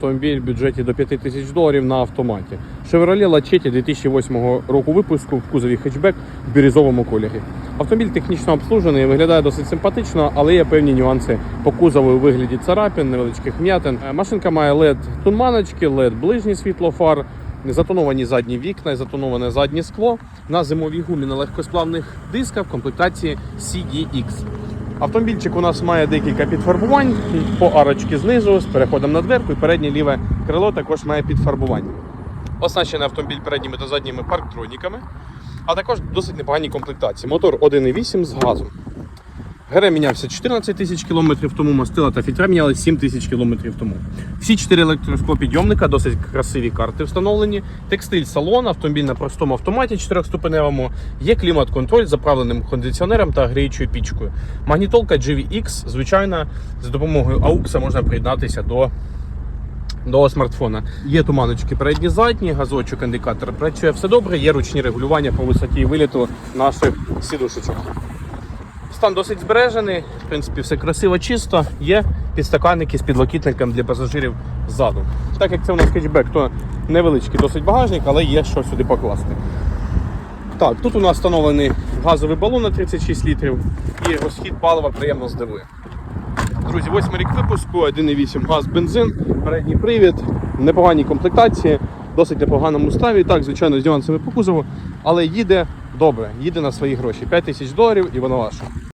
Автомобіль в бюджеті до 5 тисяч доларів на автоматі. Chevrolet Lachetti 2008 року випуску в кузові хетчбек в бірюзовому кольорі. Автомобіль технічно обслужений, виглядає досить симпатично, але є певні нюанси по кузову у вигляді царапин, невеличких м'ятин. Е, Машинка має LED тунманочки, LED ближнє світло фар, затоновані задні вікна, затоноване заднє скло на зимовій гумі на легкосплавних дисках в комплектації CDX. Автомобільчик у нас має декілька підфарбувань по арочці знизу з переходом на дверку і переднє ліве крило також має підфарбування. Оснащений автомобіль передніми та задніми парктроніками, а також досить непогані комплектації. Мотор 1.8 з газом. ГР мінявся 14 тисяч кілометрів тому, мастила та фільтра міняли 7 тисяч кілометрів тому. Всі чотири електросклопідйомника, досить красиві карти встановлені. Текстиль салон, автомобіль на простому автоматі 4-ступеневому. Є клімат-контроль з заправленим кондиціонером та гріючою пічкою. Магнітолка GVX, звичайно, за допомогою AUX можна приєднатися до. До смартфона є туманочки передні задні, газочок, індикатор працює все добре, є ручні регулювання по висоті виліту наших сідушечок. Стан досить збережений, в принципі, все красиво, чисто. Є підстаканники з підлокітником для пасажирів ззаду. Так як це у нас хетчбек, то невеличкий досить багажник, але є що сюди покласти. Так, тут у нас встановлений газовий балон на 36 літрів і розхід палива приємно здивує. Друзі, восьмий рік випуску, 1,8 газ, бензин, передній привід, непогані комплектації, досить непоганому ставі. Так, звичайно, з нюансами по кузову, але їде добре, їде на свої гроші. 5 тисяч доларів і воно ваше.